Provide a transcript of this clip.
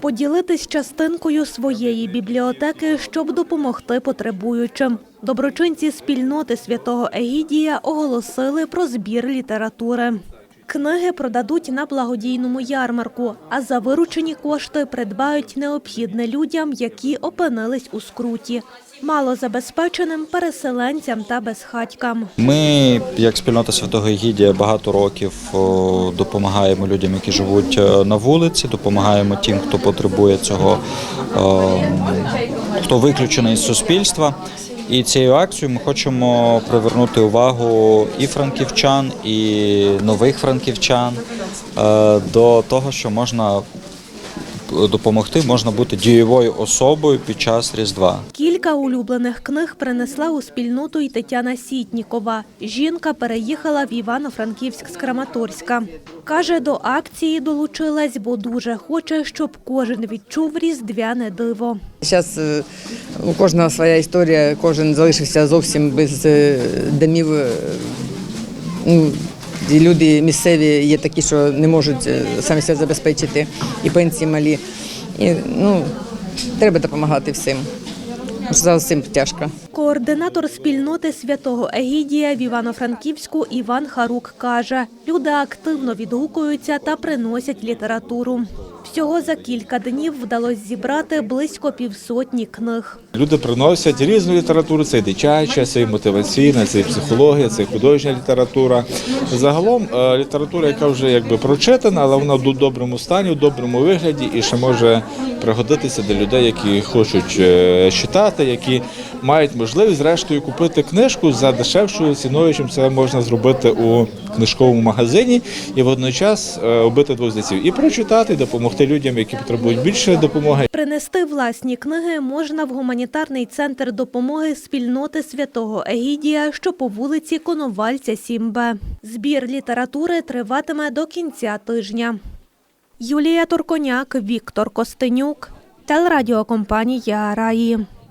Поділитись частинкою своєї бібліотеки, щоб допомогти потребуючим. Доброчинці спільноти святого Егідія оголосили про збір літератури. Книги продадуть на благодійному ярмарку, а за виручені кошти придбають необхідне людям, які опинились у скруті, малозабезпеченим переселенцям та безхатькам. Ми, як спільнота Святого Егідія, багато років допомагаємо людям, які живуть е, на вулиці, допомагаємо тим, хто потребує цього, хто виключений з суспільства. І цією акцією ми хочемо привернути увагу і франківчан, і нових франківчан е, до того, що можна допомогти, можна бути дієвою особою під час Різдва. Кілька улюблених книг принесла у спільноту й Тетяна Сітнікова. Жінка переїхала в Івано-Франківськ з Краматорська. Каже, до акції долучилась, бо дуже хоче, щоб кожен відчув різдвяне диво. Зараз у кожного своя історія, кожен залишився зовсім без е, домів. Люди місцеві є такі, що не можуть е, самі себе забезпечити, і пенсії малі. І, ну, треба допомагати всім. За цим тяжко. Координатор спільноти святого Егідія в Івано-Франківську Іван Харук каже, люди активно відгукуються та приносять літературу. Всього за кілька днів вдалося зібрати близько півсотні книг. Люди приносять різну літературу, це і дитяча, це і мотиваційна, це і психологія, це і художня література. Загалом е, література, яка вже якби прочитана, але вона в доброму стані, в доброму вигляді і ще може пригодитися для людей, які хочуть е, читати, які мають можливість зрештою купити книжку за дешевшою ціною, чим це можна зробити у книжковому магазині, і водночас е, обити двох зайців і прочитати, і допомогти людям, які потребують більше допомоги. Принести власні книги можна в гуманітарний центр допомоги спільноти святого Егідія, що по вулиці Коновальця 7Б. Збір літератури триватиме до кінця тижня. Юлія Турконяк, Віктор Костенюк, телерадіокомпанія Раї.